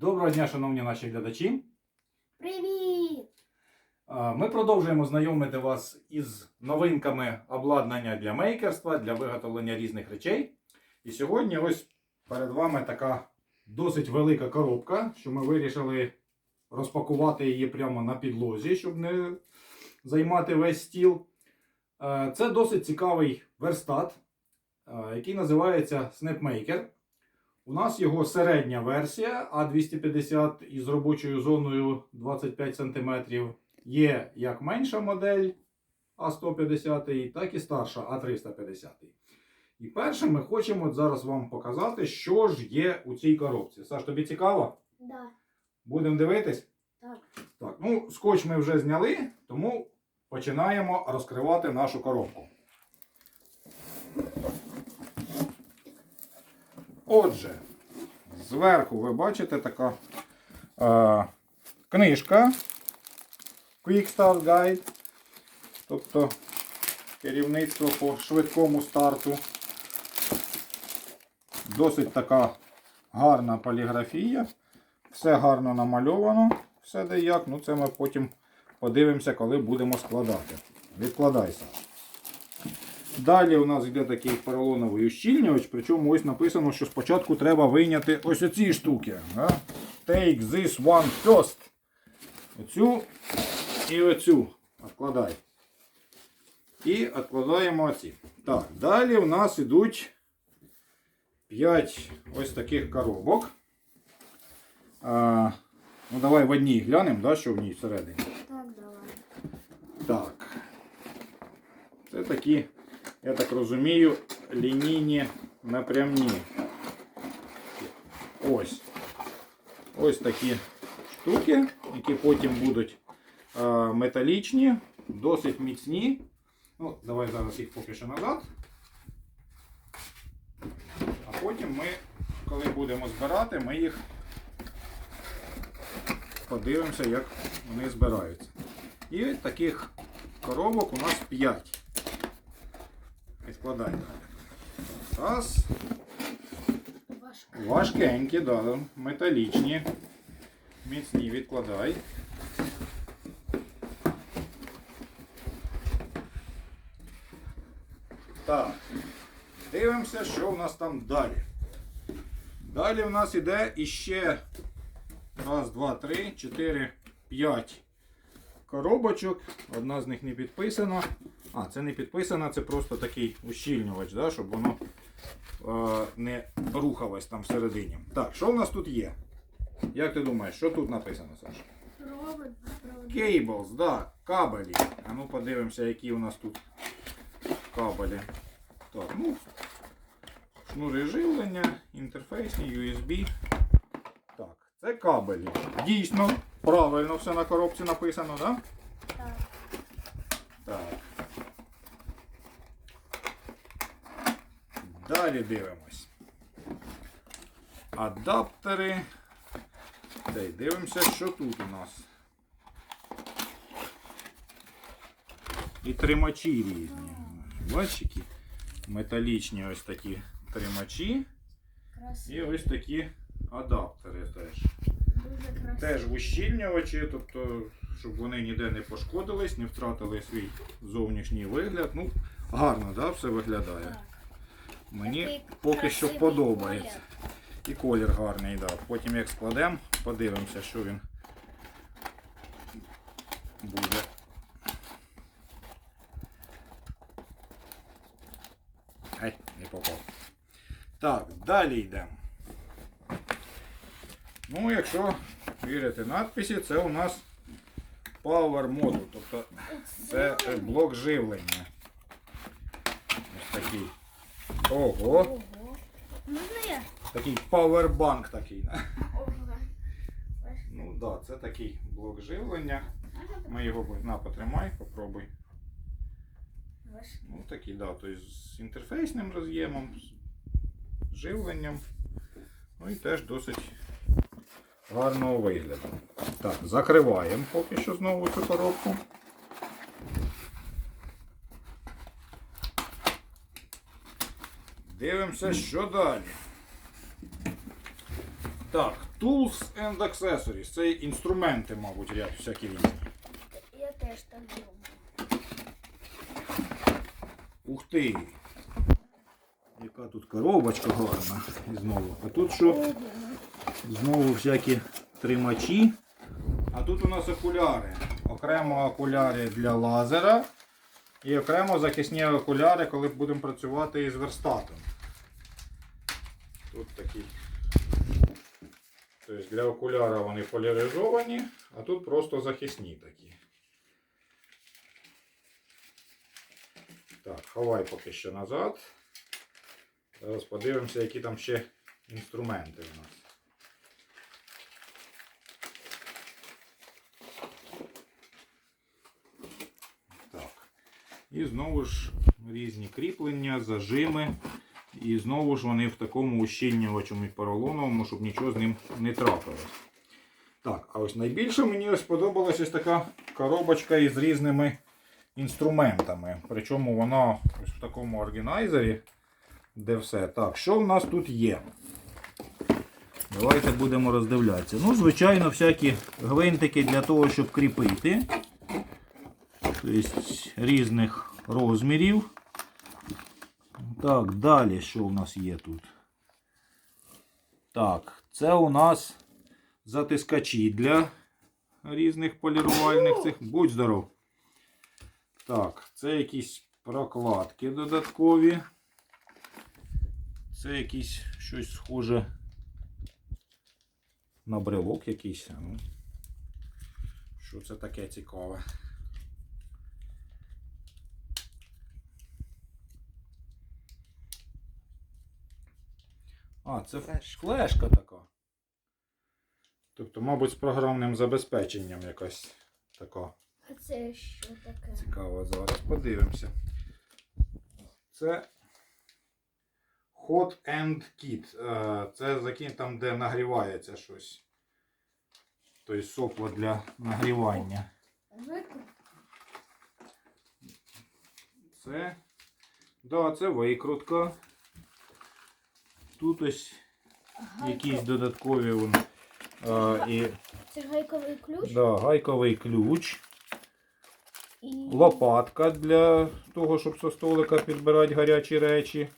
Доброго дня, шановні наші глядачі. Привіт! Ми продовжуємо знайомити вас із новинками обладнання для мейкерства, для виготовлення різних речей. І сьогодні ось перед вами така досить велика коробка, що ми вирішили розпакувати її прямо на підлозі, щоб не займати весь стіл. Це досить цікавий верстат, який називається SnapMaker. У нас його середня версія А250 із робочою зоною 25 см. Є як менша модель А150, так і старша А350. І перше ми хочемо зараз вам показати, що ж є у цій коробці. Саш, тобі цікаво? Да. Будемо дивитись? Так. Так, ну, скотч ми вже зняли, тому починаємо розкривати нашу коробку. Отже, зверху ви бачите така е, книжка Quick Start Guide, тобто керівництво по швидкому старту. Досить така гарна поліграфія. Все гарно намальовано, все де як. Ну це ми потім подивимося, коли будемо складати. Відкладайся. Далі у нас йде такий поролоновий ущільнювач, причому ось написано, що спочатку треба вийняти ось оці штуки. Да? Take this one first. Оцю і оцю. Откладай. І відкладаємо оці. Так, далі у нас йдуть 5 ось таких коробок. А, ну давай в одній глянемо, да, що в ній всередині. Так, давай. Так. Це такі, я так розумію, лінійні напрямні. Ось. Ось такі штуки, які потім будуть металічні, досить міцні. Ну, давай зараз їх поки що назад. А потім ми, коли будемо збирати, ми їх подивимося, як вони збираються. І таких коробок у нас 5. Відкладаємо. Раз. Важкенькі, да, металічні. Міцні відкладай. Так. Дивимося, що в нас там далі. Далі в нас іде іще раз, два, три, чотири, п'ять коробочок. Одна з них не підписана. А, це не підписана, це просто такий ущільнювач, да, щоб воно е, не рухалось там всередині. Так, що в нас тут є? Як ти думаєш, що тут написано, Саша? Провод, провод. Да, кабелі. А ну подивимося, які у нас тут кабелі. Так, ну, шнури живлення, інтерфейсні, USB. Так, це кабелі. Дійсно, правильно все на коробці написано, так? Да? Так. Так. Далі дивимось. Адаптери. Та й дивимося, що тут у нас. І тримачі різні. Бачиш, які металічні ось такі тримачі. І ось такі адаптери теж. Теж ущільнювачі, тобто, щоб вони ніде не пошкодились, не втратили свій зовнішній вигляд. Ну, гарно, да, все виглядає. Мені поки що подобається. І колір гарний, да. Потім як складемо, подивимося, що він буде. Ай, не попав. Так, далі йдемо. Ну, якщо вірити надписі, це у нас Power Module, тобто це блок живлення. Ого. Можна я? такий павербанк такий. Ну так, да, це такий блок живлення. Ми його на, потримай, попробуй. Ну такий, да, тобто з інтерфейсним роз'ємом, з живленням. Ну і теж досить гарного вигляду. Так, закриваємо поки що знову цю коробку. Дивимося, що далі. Так, Tools and Accessories. Це інструменти, мабуть, ряд всякі різні. Я теж так думаю. Ух ти! Яка тут коробочка гарна. І знову. А тут що? Знову всякі тримачі. А тут у нас окуляри. Окремо окуляри для лазера. І окремо захисні окуляри, коли будемо працювати із верстатом. Тут такі. Тобто для окуляра вони поляризовані, а тут просто захисні такі. Так, ховай поки що назад. Зараз подивимося, які там ще інструменти у нас. Так. І знову ж різні кріплення, зажими. І знову ж вони в такому ущільнювачому і поролоновому, щоб нічого з ним не трапилось. Так, а ось найбільше мені ось сподобалась ось така коробочка із різними інструментами. Причому вона ось в такому органайзері, де все. Так, що в нас тут є? Давайте будемо роздивлятися. Ну, звичайно, всякі гвинтики для того, щоб кріпити. Тобто різних розмірів. Так, далі що у нас є тут? Так, це у нас затискачі для різних полірувальних цих. Будь здоров. Так, це якісь прокладки додаткові. Це якісь щось схоже на брелок якийсь. Що це таке цікаве? А, це флешка така. Тобто, мабуть, з програмним забезпеченням якась така. А це що таке? Цікаво, зараз подивимося. Це Hot End Kit. Е, Це закін там, де нагрівається щось. Тобто сопло для нагрівання. Це. Да, це викрутка. Тут ось якісь додаткові вон, е, і, Це ж гайковий ключ да, гайковий ключ. і Лопатка для того, щоб со столика підбирати гарячі речі.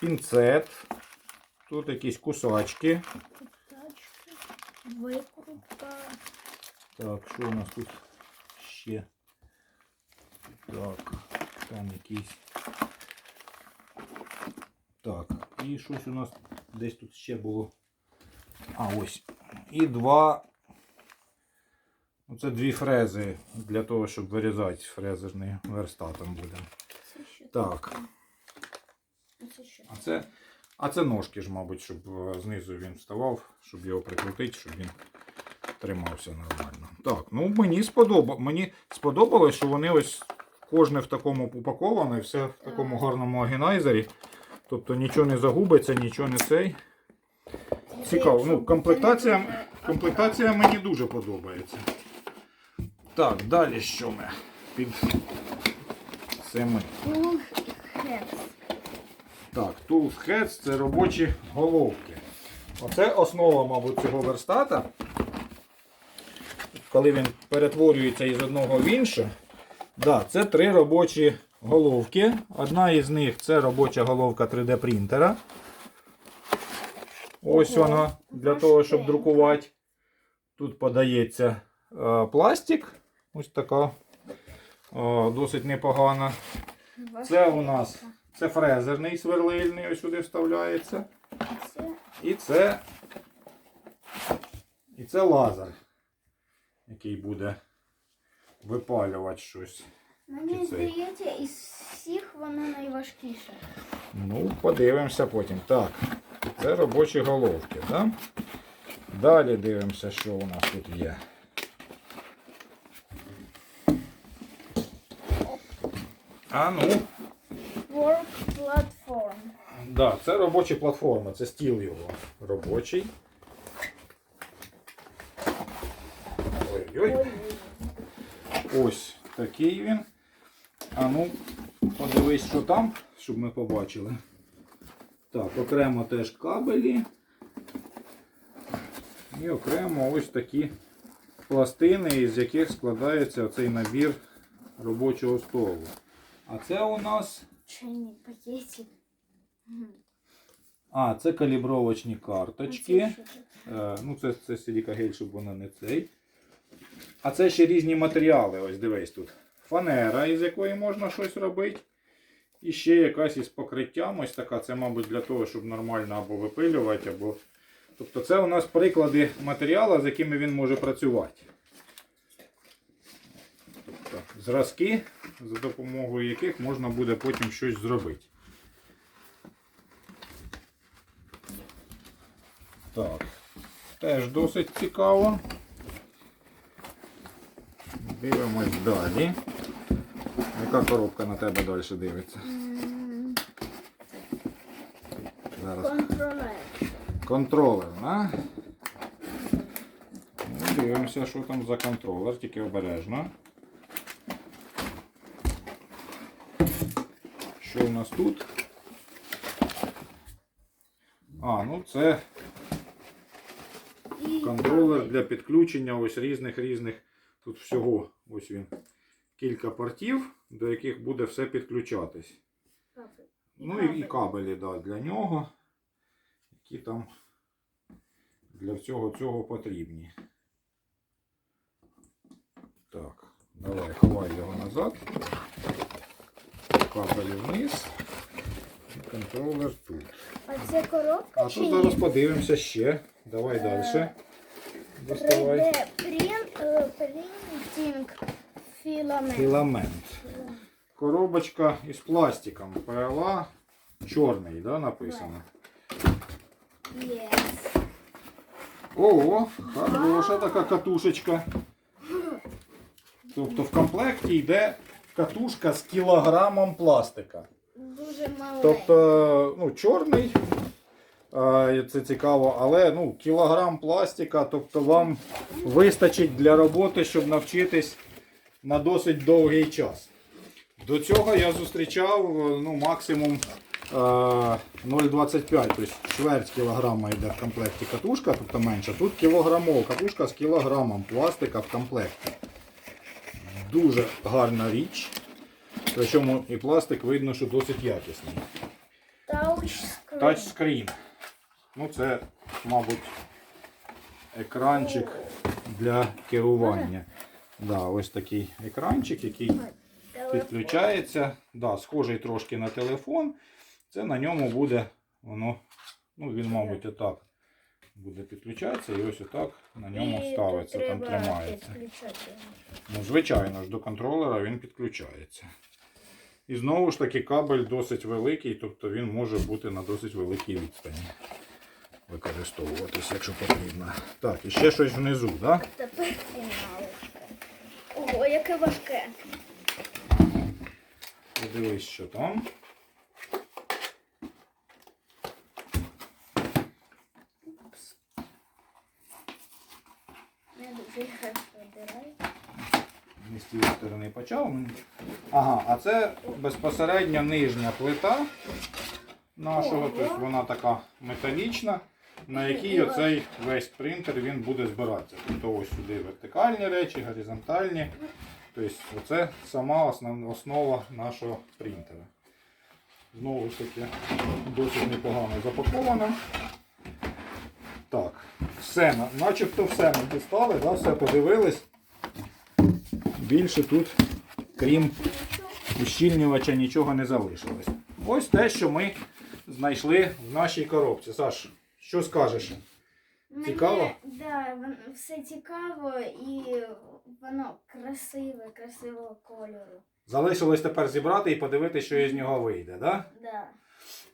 Пінцет. Тут якісь кусачки. тачки, викрутка. Так, що у нас тут ще? Так, там якісь. Так, і щось у нас десь тут ще було. А, ось. І два. Оце дві фрези для того, щоб вирізати фрезерний верстатом будемо. Так. А Це? А це, ножки ж, мабуть, щоб е, знизу він вставав, щоб його прикрутити, щоб він тримався нормально. Так, ну мені сподоба, мені сподобалось, що вони ось кожне в такому упаковане, все в такому гарному органайзері. Тобто нічого не загубиться, нічого не цей. Цікаво. Ну, комплектація, комплектація мені дуже подобається. Так, далі що ми? Під цими. Tool Heads. Так, Tools Heads це робочі головки. Оце основа, мабуть, цього верстата. Коли він перетворюється із одного в інше. Да, це три робочі головки. Одна із них це робоча головка 3D принтера. Ось Ого, вона для того, щоб друкувати. Тут подається е, пластик. Ось така. Е, досить непогана. Це у нас це фрезерний сверлильний, ось сюди вставляється. І це, і це лазер, який буде випалювати щось. Мені здається, із всіх вона найважкіша. Ну, подивимося потім. Так, це робочі головки, да? Далі дивимося, що у нас тут є. А ну, Work Platform. да, це робоча платформа, це стіл його робочий. Ой-ой. Ой, Ось такий він. А ну, подивись, що там, щоб ми побачили. Так, окремо теж кабелі. І окремо ось такі пластини, із яких складається цей набір робочого столу. А це у нас. Чайний пакетик. А, це калібровочні карточки. Е, ну, це, це силікагель, щоб вона не цей. А це ще різні матеріали. Ось дивись тут. Фанера, із якої можна щось робити. І ще якась із покриттям. Ось така. Це, мабуть, для того, щоб нормально або випилювати, або. Тобто це у нас приклади матеріалу, з якими він може працювати. Тобто зразки, за допомогою яких можна буде потім щось зробити. Так. Теж досить цікаво. Дивимось далі. Яка коробка на тебе далі дивиться? Зараз. Контролер. Контролер, на? Ну, Дивимося, що там за контролер, тільки обережно. Що у нас тут? А, ну це контролер для підключення ось різних різних. Тут всього ось він. Кілька портів, до яких буде все підключатись. кабель. Ну і, і кабелі да, для нього, які там для всього цього потрібні. Так, давай ховай його назад. Кабелі вниз. І контролер тут. А це коробка А тут зараз подивимося ще. Давай далі. Доставай. 3D print, е, філамент. Філамент. Коробочка із пластиком. ПЛА чорний, да, написано. Yes. Ого, хороша така катушечка. Тобто в комплекті йде катушка з кілограмом пластика. Дуже маленький. Тобто, ну, чорний, це цікаво, але ну, кілограм пластика, тобто вам вистачить для роботи, щоб навчитись на досить довгий час. До цього я зустрічав ну, максимум е, 0,25, тобто чверть кілограма йде в комплекті катушка, тобто менше. Тут кілограмова катушка з кілограмом пластика в комплекті. Дуже гарна річ. Причому і пластик видно, що досить якісний. Тачскрін. Ну, це, мабуть, екранчик для керування. Да, ось такий екранчик, який. Підключається. Да, схожий трошки на телефон. Це на ньому буде воно. Ну, він, мабуть, отак буде підключатися і ось отак на ньому І ставиться, там тримається. Ну, звичайно ж, до контролера він підключається. І знову ж таки кабель досить великий, тобто він може бути на досить великій відстані. Використовуватись, якщо потрібно. Так, і ще щось внизу, так? Да? Тепер фіналочка. Ого, яке важке. Подивись, що там. Не дуже гарно з тієї сторони почав. Ага, а це безпосередньо нижня плита нашого, тобто вона така металічна, на якій оцей весь принтер він буде збиратися. Тобто ось сюди вертикальні речі, горизонтальні. Тобто оце сама основ- основа нашого принтера. Знову ж таки, досить непогано запаковано. Так, все, начебто все ми дістали, да, все подивились. Більше тут, крім ущільнювача, нічого не залишилось. Ось те, що ми знайшли в нашій коробці. Саш, що скажеш? Цікаво? Мені, да, все цікаво і воно красиве, красивого кольору. Залишилось тепер зібрати і подивитися, що із нього вийде, да? Да.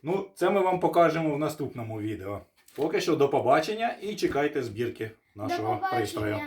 Ну, це ми вам покажемо в наступному відео. Поки що до побачення і чекайте збірки нашого пристрою.